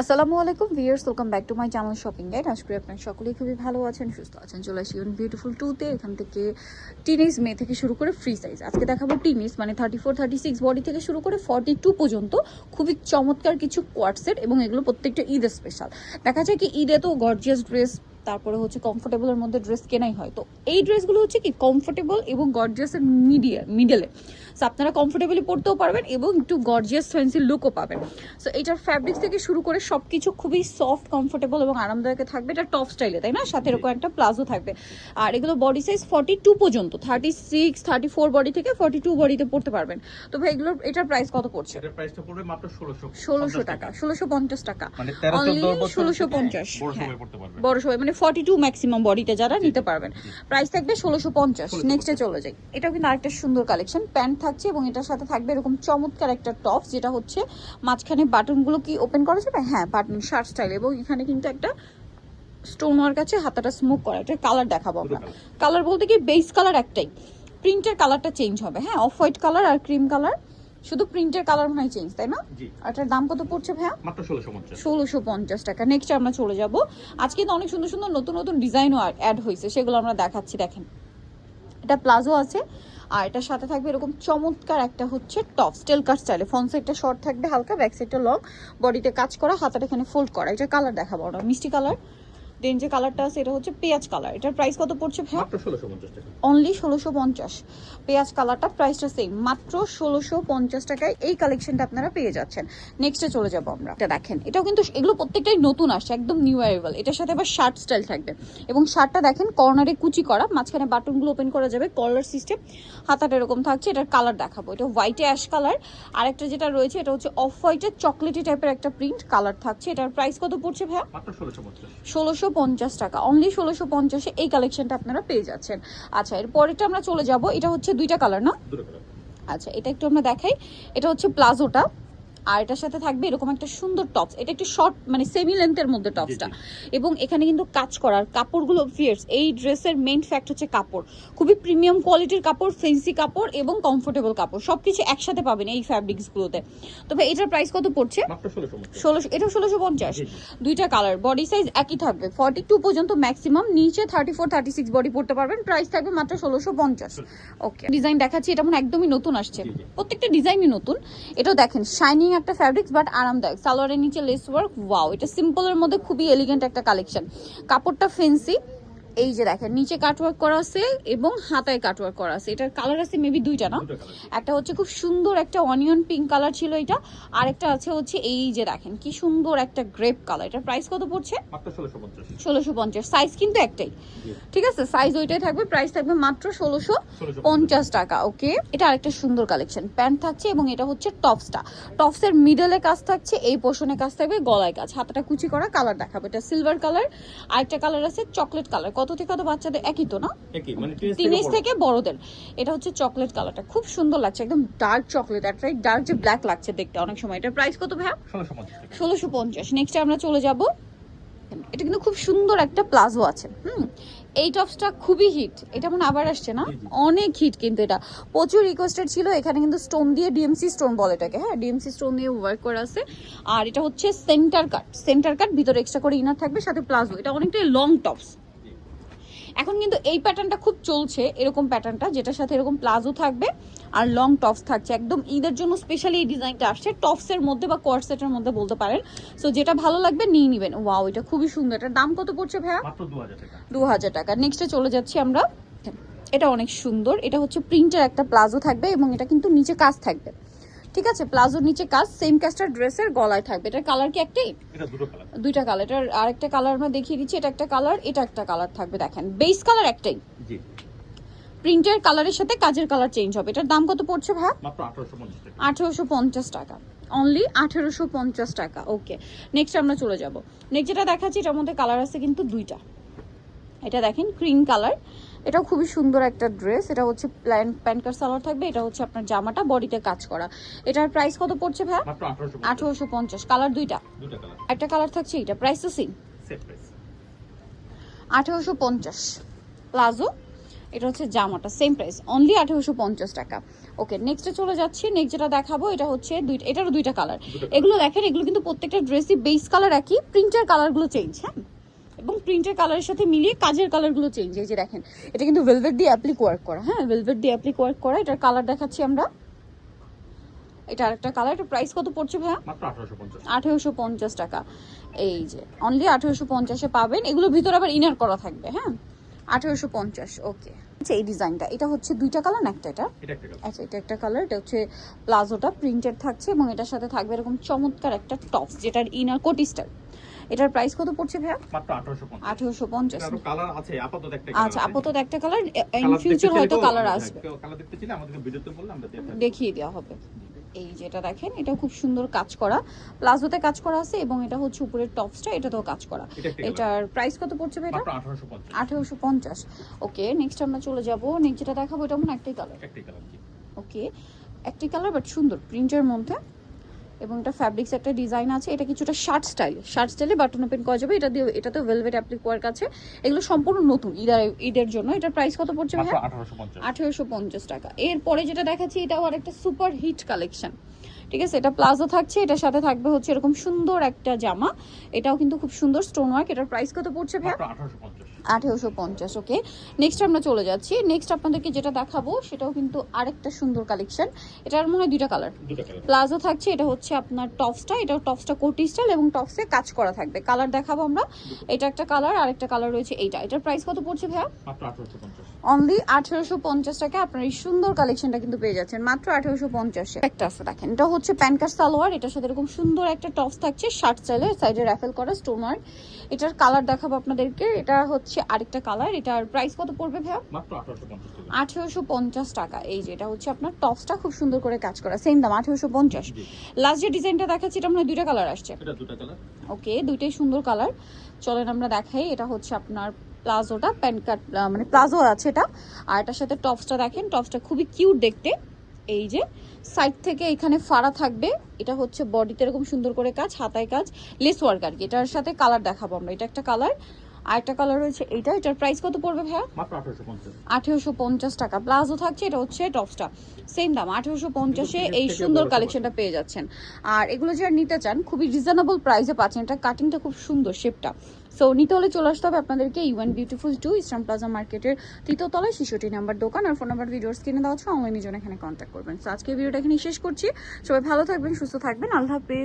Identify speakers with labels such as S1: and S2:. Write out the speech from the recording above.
S1: আসসালামু আলাইকুম viewers welcome back to my channel shopping guide. আশা করি আপনারা সকলেই খুবই ভালো আছেন, সুস্থ আছেন। চলে আসি বিউটিফুল টুতে এখান থেকে টিনেজ মে থেকে শুরু করে ফ্রি সাইজ আজকে দেখাবো টিনেজ মানে thirty four thirty six body থেকে শুরু করে ফর্টি টু পর্যন্ত খুবই চমৎকার কিছু কোয়াটসেট এবং এগুলো প্রত্যেকটা ঈদের স্পেশাল দেখা যায় কি ঈদে তো গর্জিয়াস ড্রেস তারপরে হচ্ছে কমফোর্টেবলের মধ্যে ড্রেস কেনাই হয়। তো এই ড্রেসগুলো হচ্ছে কি কমফোর্টেবল এবং গর্জিয়াসের মিডিয়া মিডলে সো আপনারা কমফোর্টেবলি পরতেও পারবেন এবং একটু গর্জিয়াস ফ্যান্সি লুকও পাবেন। সো এটার ফ্যাব্রিক থেকে শুরু করে সব কিছু খুবই সফট কমফোর্টেবল এবং আরামদায়ক থাকবে। এটা টপ স্টাইলে তাই না? সাথে এরকম একটা প্লাজো থাকবে। আর এগুলো বডি সাইজ ফর্টি টু পর্যন্ত thirty six thirty four body থেকে ফর্টি টু বডিতে পড়তে পারবেন। তো ভাই এগুলোর এটার প্রাইস কত পড়ছে?
S2: এটার প্রাইসটা পড়বে মাত্র 1600
S1: ষোলোশো টাকা ষোলোশো পঞ্চাশ টাকা।
S2: ষোলোশো 13
S1: Only
S2: 14 বছর
S1: 1650
S2: বড়
S1: হ্যাঁ। বড় সবাই মানে ফর্টি টু ম্যাক্সিমাম বডিতে যারা নিতে পারবেন। প্রাইস থাকবে ষোলোশো পঞ্চাশ। নেক্সটে চলে যাই। এটাও কিন্তু আরেকটা সুন্দর কালেকশন প্যান্ট থাকছে এবং এটার সাথে থাকবে এরকম চমৎকার একটা টপ যেটা হচ্ছে মাঝখানে বাটনগুলো কি ওপেন করা যাবে? হ্যাঁ বাটন শার্ট স্টাইল এবং এখানে কিন্তু একটা স্টোন ওয়ার্ক আছে হাতাটা স্মোক করা। এটা কালার দেখাবো আমরা। কালার বলতে কি বেস কালার একটাই। প্রিন্টের কালারটা চেঞ্জ হবে। হ্যাঁ অফ হোয়াইট কালার আর ক্রিম কালার শুধু প্রিন্টের কালার মনে হয় চেঞ্জ তাই না? আর এটার দাম কত পড়ছে ভাইয়া?
S2: মাত্র 1650
S1: ষোলোশো পঞ্চাশ টাকা। নেক্সট আমরা চলে যাব। আজকে তো অনেক সুন্দর সুন্দর নতুন নতুন ডিজাইনও অ্যাড হয়েছে সেগুলো আমরা দেখাচ্ছি দেখেন। এটা প্লাজো আছে আর এটার সাথে থাকবে এরকম চমৎকার একটা হচ্ছে টপ স্টেল কাট স্টাইলে ফ্রন্ট সাইডটা শর্ট থাকবে হালকা ব্যাক সাইডটা লং বডিতে কাজ করা হাতাটা এখানে ফোল্ড করা। এটা কালার দেখাবো আমরা। মিষ্টি কালার দেন যে কালারটা আছে এটা হচ্ছে পেঁয়াজ কালার এটার প্রাইস কত পড়ছে ভাই?
S2: মাত্র 1650 টাকা।
S1: অনলি ষোলোশো পঞ্চাশ। পেঁয়াজ কালারটা প্রাইসটা সেম মাত্র ষোলোশো পঞ্চাশ টাকায় এই কালেকশনটা আপনারা পেয়ে যাচ্ছেন। নেক্সটে চলে যাব আমরা। এটা দেখেন এটাও কিন্তু এগুলো প্রত্যেকটাই নতুন আসছে একদম নিউ অ্যারাইভাল এটার সাথে আবার শার্ট স্টাইল থাকবে। এবং শার্টটা দেখেন কর্নারে কুচি করা মাঝখানে বাটনগুলো ওপেন করা যাবে কলার সিস্টেম হাতাটা এরকম থাকছে এটার কালার দেখাবো। এটা হোয়াইটে অ্যাশ কালার আরেকটা যেটা রয়েছে এটা হচ্ছে অফ হোয়াইটের চকলেটি টাইপের একটা প্রিন্ট কালার থাকছে। এটার প্রাইস কত পড়ছে ভাইয়া?
S2: মাত্র 1650
S1: ষোলোশো পঞ্চাশ টাকা। অনলি ষোলোশো পঞ্চাশে এই কালেকশনটা আপনারা পেয়ে যাচ্ছেন। আচ্ছা এর পরেরটা আমরা চলে যাব। এটা হচ্ছে দুইটা কালার না? আচ্ছা এটা একটু আমরা দেখাই। এটা হচ্ছে প্লাজোটা। আর এটার সাথে থাকবে এরকম একটা সুন্দর টপস এটা একটু শর্ট মানে সেমি লেন্থের মধ্যে টপসটা এবং এখানে কিন্তু কাজ করার কাপড়গুলো ফিয়ার্স এই ড্রেসের মেইন ফ্যাক্ট হচ্ছে কাপড়। খুবই প্রিমিয়াম কোয়ালিটির কাপড় ফেন্সি কাপড় এবং কমফোর্টেবল কাপড়। সব কিছু একসাথে পাবেন এই ফ্যাব্রিক্সগুলোতে তবে এটার প্রাইস কত পড়ছে? ষোলোশো এটা ষোলোশো পঞ্চাশ। দুইটা কালার বডি সাইজ একই থাকবে। ফর্টি টু পর্যন্ত ম্যাক্সিমাম নিচে thirty four thirty six body পড়তে পারবেন। প্রাইস থাকবে মাত্র ষোলোশো পঞ্চাশ। ওকে ডিজাইন দেখাচ্ছি এটা মানে একদমই নতুন আসছে। প্রত্যেকটা ডিজাইনই নতুন। এটাও দেখেন শাইনিং একটা ফ্যাব্রিক্স বাট আরামদায়ক। সালোয়ারের নিচে লেস ওয়ার্ক ওয়াও এটা সিম্পলের মধ্যে খুবই এলিগেন্ট একটা কালেকশন কাপড়টা ফেন্সি এই যে দেখেন নিচে কাটওয়ার্ক করা আছে এবং হাতায় কাটওয়ার্ক করা আছে। এটার কালার আছে মেবি দুইটা না? একটা হচ্ছে খুব সুন্দর একটা অনিয়ন পিঙ্ক কালার ছিল এটা আর একটা আছে হচ্ছে এই যে দেখেন কি সুন্দর একটা গ্রেপ কালার এটার প্রাইস কত পড়ছে? ষোলোশো পঞ্চাশ। সাইজ কিন্তু একটাই। ঠিক আছে? সাইজ ওইটাই থাকবে প্রাইস থাকবে মাত্র ষোলোশো পঞ্চাশ। টাকা ওকে এটা আরেকটা সুন্দর কালেকশন প্যান্ট থাকছে এবং এটা হচ্ছে টপসটা টপসের মিডলে কাজ থাকছে এই পোর্শনে কাজ থাকবে গলায় কাজ। হাতাটা কুচি করা কালার দেখাবো। এটা সিলভার কালার আরেকটা কালার আছে চকলেট কালার কত থেকে কত বাচ্চাদের একই তো না?
S2: একই মানে টিনেজ থেকে
S1: বড়দের। এটা হচ্ছে চকলেট কালারটা খুব সুন্দর লাগছে একদম ডার্ক চকলেট আর ডার্ক যে ব্ল্যাক লাগছে দেখতে অনেক সময়। এটার প্রাইস কত ভাইয়া? ষোলোশো পঞ্চাশ নেক্সট আমরা চলে যাব। এটা কিন্তু খুব সুন্দর একটা প্লাজো আছে হুম? এই টপসটা খুবই হিট এটা মনে আবার আসছে না। অনেক হিট কিন্তু এটা। প্রচুর রিকোয়েস্টেড ছিল এখানে কিন্তু স্টোন দিয়ে ডিএমসি স্টোন বলে এটাকে হ্যাঁ? ডিএমসি স্টোন দিয়ে ওয়ার্ক করা আছে। আর এটা হচ্ছে সেন্টার কাট সেন্টার কাট ভিতরে এক্সট্রা করে ইনার থাকবে সাথে প্লাজো এটা অনেকটাই লং টপস। এখন কিন্তু এই প্যাটার্নটা খুব চলছে এরকম প্যাটার্নটা যেটার সাথে এরকম প্লাজো থাকবে আর লং টপস থাকছে। একদম ঈদের জন্য স্পেশালি এই ডিজাইনটা আসছে টপসের মধ্যে বা কোয়ার সেটের মধ্যে বলতে পারেন। সো যেটা ভালো লাগবে নিয়ে নেবেন। ওয়াও এটা খুবই সুন্দর। এটার দাম কত পড়ছে ভাইয়া?
S2: মাত্র 2000 টাকা।
S1: দু হাজার টাকা নেক্সটে চলে যাচ্ছি আমরা। এটা অনেক সুন্দর। এটা হচ্ছে প্রিন্টের একটা প্লাজো থাকবে এবং এটা কিন্তু নিচে কাজ থাকবে। ঠিক আছে? প্লাজোর নিচে কাজ সেম কাজটা ড্রেসের গলায় থাকবে। এটার কালার কি একটাই? দুইটা কালার এটার আরেকটা কালার আমরা দেখিয়ে দিচ্ছি এটা একটা কালার এটা একটা কালার থাকবে দেখেন। বেস কালার একটাই।
S2: জি।
S1: প্রিন্টের কালারের সাথে কাজের কালার চেঞ্জ হবে। এটার দাম কত পড়ছে ভাই?
S2: মাত্র 1850 টাকা।
S1: আঠেরোশো পঞ্চাশ টাকা। অনলি আঠেরোশো পঞ্চাশ টাকা। ওকে নেক্সট আমরা চলে যাব। নেক্সট যেটা দেখাচ্ছি এটার মধ্যে কালার আছে কিন্তু দুইটা। এটা দেখেন ক্রিম কালার এটাও খুবই সুন্দর একটা ড্রেস। এটা হচ্ছে প্যান্ট প্যান্ট কার সালোয়ার থাকবে এটা হচ্ছে আপনার জামাটা বডিতে কাজ করা। এটার প্রাইস কত পড়ছে ভাই আঠারোশো পঞ্চাশ। কালার দুইটা? একটা কালার থাকছে এটা প্রাইস তো সেম আঠারোশো পঞ্চাশ। প্লাজো এটা হচ্ছে জামাটা সেম প্রাইস অনলি আঠেরোশো পঞ্চাশ টাকা। ওকে নেক্সটে চলে যাচ্ছি। নেক্সট যেটা দেখাবো এটা হচ্ছে দুই এটারও দুইটা কালার এগুলো দেখেন এগুলো কিন্তু প্রত্যেকটা ড্রেসই বেস কালার একই। প্রিন্টের কালারগুলো চেঞ্জ হ্যাঁ? এবং প্রিন্টের কালারের সাথে মিলিয়ে কাজের কালারগুলো চেঞ্জ এই যে দেখেন এটা কিন্তু ভেলভেট দিয়ে অ্যাপ্লিক ওয়ার্ক করা হ্যাঁ? ভেলভেট দিয়ে অ্যাপ্লিক ওয়ার্ক করা এটার কালার দেখাচ্ছি আমরা। এটা আরেকটা কালার এটা প্রাইস কত পড়ছে ভাইয়া?
S2: মাত্র আঠারোশো পঞ্চাশ।
S1: টাকা। এই যে অনলি আঠেরোশো পঞ্চাশে পাবেন। এগুলো ভিতরে আবার ইনার করা থাকবে হ্যাঁ? আঠেরোশো পঞ্চাশ ওকে আচ্ছা এই ডিজাইনটা এটা হচ্ছে দুইটা কালার না একটা এটা? আচ্ছা এটা একটা কালার এটা হচ্ছে প্লাজোটা প্রিন্টেড থাকছে এবং এটার সাথে থাকবে এরকম চমৎকার একটা টপস যেটার ইনার কোটি স্টাইল এটার প্রাইস কত পড়ছে ভাইয়া?
S2: মাত্র আঠারোশো পঞ্চাশ।
S1: আচ্ছা আপাতত একটা কালার ইন ফিউচার হয়তো কালার আসবে।
S2: কালার দেখতে চাইলে আমাদেরকে ভিডিওতে বললে আমরা দিয়ে
S1: দেখিয়ে দেওয়া হবে। এই যেটা দেখেন এটা খুব সুন্দর কাজ করা। প্লাজোতে কাজ করা আছে এবং এটা হচ্ছে উপরের টপসটা এটাতেও কাজ করা। এটার প্রাইস কত পড়ছে এটা
S2: আঠারোশো পঞ্চাশ।
S1: ওকে নেক্সট আমরা চলে যাব। নেক্সট যেটা দেখাবো এটা মনে হয় একটাই কালার
S2: একটাই কালার
S1: ওকে একটি কালার বাট সুন্দর। প্রিন্টের মধ্যে এবং এটা ফ্যাব্রিক্স একটা ডিজাইন আছে এটা কিছুটা শার্ট স্টাইল শার্ট স্টাইলে বাটন ওপেন করা যাবে এটা দিয়ে এটা তো ভেলভেট অ্যাপ্লিক ওয়ার্ক আছে। এগুলো সম্পূর্ণ নতুন ঈদের ঈদের জন্য। এটার প্রাইস কত পড়ছে
S2: আঠারোশো পঞ্চাশ।
S1: টাকা। এরপরে যেটা দেখাচ্ছি এটাও আর একটা সুপার হিট কালেকশন ঠিক আছে? এটা প্লাজো থাকছে এটার সাথে থাকবে হচ্ছে এরকম সুন্দর একটা জামা। এটাও কিন্তু খুব সুন্দর স্টোন ওয়ার্ক এটার প্রাইস কত পড়ছে
S2: মাত্র আঠারোশো পঞ্চাশ।
S1: ওকে নেক্সট আমরা চলে যাচ্ছি। নেক্সট আপনাদেরকে যেটা দেখাবো সেটাও কিন্তু আরেকটা সুন্দর কালেকশন এটার মনে হয় দুইটা কালার প্লাজো থাকছে এটা হচ্ছে আপনার টপসটা এটা টপসটা কোটি স্টাইল এবং টপসে কাজ করা থাকবে। কালার দেখাবো আমরা। এটা একটা কালার আর একটা কালার রয়েছে এইটা। এটার প্রাইস কত পড়ছে ভাইয়া? অনলি আঠেরোশো পঞ্চাশ। টাকা আপনার এই সুন্দর কালেকশনটা কিন্তু পেয়ে যাচ্ছেন। মাত্র আঠেরোশো পঞ্চাশে। একটা আছে দেখেন এটা হচ্ছে প্যান্ট সালোয়ার। এটার সাথে এরকম সুন্দর একটা টপস থাকছে শার্ট স্টাইলের সাইডে র্যাফেল করা স্টোন ওয়ার্ক। এটার কালার দেখাবো আপনাদেরকে। এটা হচ্ছে আরেকটা কালার। এটার প্রাইস কত পড়বে ভাইয়া?
S2: মাত্র আঠারোশো পঞ্চাশ টাকা।
S1: এই যে এটা হচ্ছে আপনার টপসটা খুব সুন্দর করে কাজ করা। সেম দাম আঠেরোশো পঞ্চাশ। লাস্ট যে ডিজাইনটা দেখাচ্ছি এটা মানে দুইটা কালার আসছে।
S2: এটা দুটো কালার।
S1: ওকে দুইটাই সুন্দর কালার। চলেন আমরা দেখাই। এটা হচ্ছে আপনার প্লাজোটা প্যান্ট কাট মানে প্লাজো আছে এটা। আর এটার সাথে টপসটা দেখেন। টপসটা খুবই কিউট দেখতে। এই যে সাইড থেকে এখানে ফাড়া থাকবে। এটা হচ্ছে বডিতে এরকম সুন্দর করে কাজ, হাতায় কাজ লেস ওয়ার্ক আর কি। এটার সাথে কালার দেখাবো আমরা। এটা একটা কালার আর একটা কালার রয়েছে এইটা। এটার প্রাইস কত পড়বে ভাইয়া?
S2: আঠারোশো পঞ্চাশ।
S1: টাকা। প্লাজো থাকছে এটা হচ্ছে টপসটা সেম দাম আঠেরোশো পঞ্চাশে এই সুন্দর কালেকশনটা পেয়ে যাচ্ছেন। আর এগুলো যারা নিতে চান খুবই রিজনেবল প্রাইসে পাচ্ছেন। এটা কাটিংটা খুব সুন্দর শেপটা সো নিতে হলে চলে আসতে হবে আপনাদেরকে ইউএন বিউটিফুল টু ইস্টার্ন প্লাজা মার্কেটের তৃতীয় তলায় শিশুটি নাম্বার দোকান আর ফোন নাম্বার ভিডিওর স্ক্রিনে দেওয়া আছে। অনলাইনে জন্য এখানে কন্ট্যাক্ট করবেন। সো আজকে ভিডিওটা এখানে শেষ করছি। সবাই ভালো থাকবেন সুস্থ থাকবেন। আল্লাহ হাফেজ।